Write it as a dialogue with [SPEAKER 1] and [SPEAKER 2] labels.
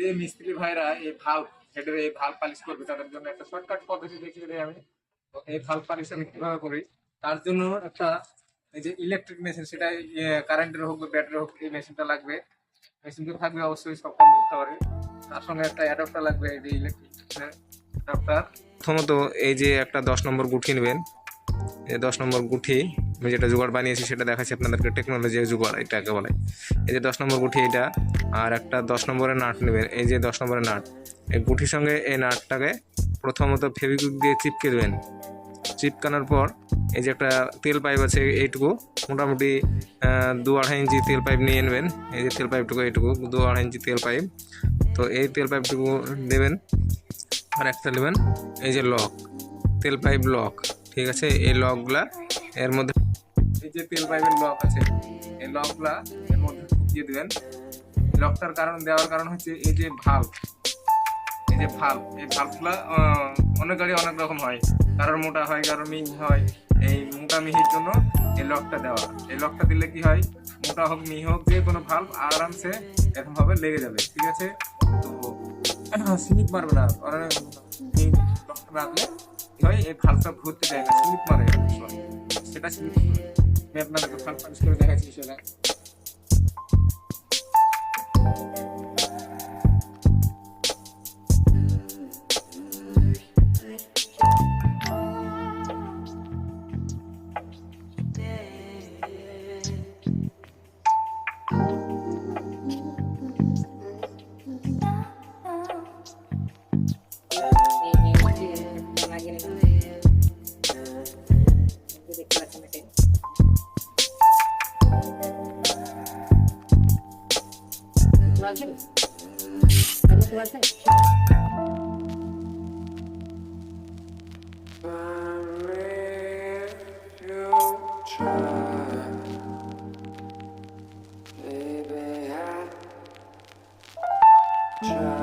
[SPEAKER 1] যে মিস্ত্রি ভাইরা এই ভালো হেডের এই ভালো পালিশ করবে, তাদের জন্য একটা শর্টকাট পদ্ধতি দেখিয়ে দিই আমি। তো এই ভালো পালিশ আমি কীভাবে করি? তার জন্য একটা এই যে ইলেকট্রিক মেশিন সেটা কারেন্টের হোক বা ব্যাটারি হোক, এই মেশিনটা লাগবে। মেশিনটা থাকবে অবশ্যই সব কম করতে পারে তার সঙ্গে একটা অ্যাডাপ্টার লাগবে, এই যে ইলেকট্রিক অ্যাডাপ্টার
[SPEAKER 2] প্রথমত এই যে একটা দশ নম্বর গুঠি নেবেন। এই দশ নম্বর গুঠি আমি যেটা জোগাড় বানিয়েছি সেটা দেখাচ্ছি আপনাদেরকে টেকনোলজি জোগাড় এটাকে বলে। এই যে দশ নম্বর গুঠি এটা আর একটা দশ নম্বরের নাট নেবেন। এই যে দশ নম্বরের নাট, এই গুঠির সঙ্গে এই নাটটাকে প্রথমত ফেভিকুইক দিয়ে চিপকে দেবেন। চিপকানোর পর এই যে একটা তেল পাইপ আছে এইটুকু, মোটামুটি দু আড়াই ইঞ্চি তেল পাইপ নিয়ে নেবেন। এই যে তেল পাইপটুকু এইটুকু, দু আড়াই ইঞ্চি তেল পাইপ। তো এই তেল পাইপটুকু দেবেন, আর একটা নেবেন, এই যে লক, তেল পাইপ লক, ঠিক আছে? এই লকগুলা এর মধ্যে
[SPEAKER 1] এই যে তেল পাইপের লক আছে, এই লকগুলা এর মধ্যে ঢুকিয়ে দিবেন। লকটার কারণ, দেওয়ার কারণ হচ্ছে এই যে ভালো এই যে ভাল্ব এই ভাল্বগুলা অনেক গাড়ি অনেক রকম হয়। কারোর মোটা হয়, কারোর মিহি হয়। এই মোটা মিহির জন্য এই লকটা দেওয়া। এই লকটা দিলে কি হয়? মোটা হোক, মিহি হোক, যে কোনো ভাল্ব আরামসে এরকমভাবে লেগে যাবে, ঠিক আছে? তো স্লিপ মারবে না। এই লকটা রাখলে কি হয়? এই ভাল্বটা ঘুরতে যায় না স্লিপ মারে। অনেক সময়। সেটা স্লিপ আমি আপনাদেরকে ফাল পালিশ করে দেখাচ্ছি সেটা
[SPEAKER 3] Try.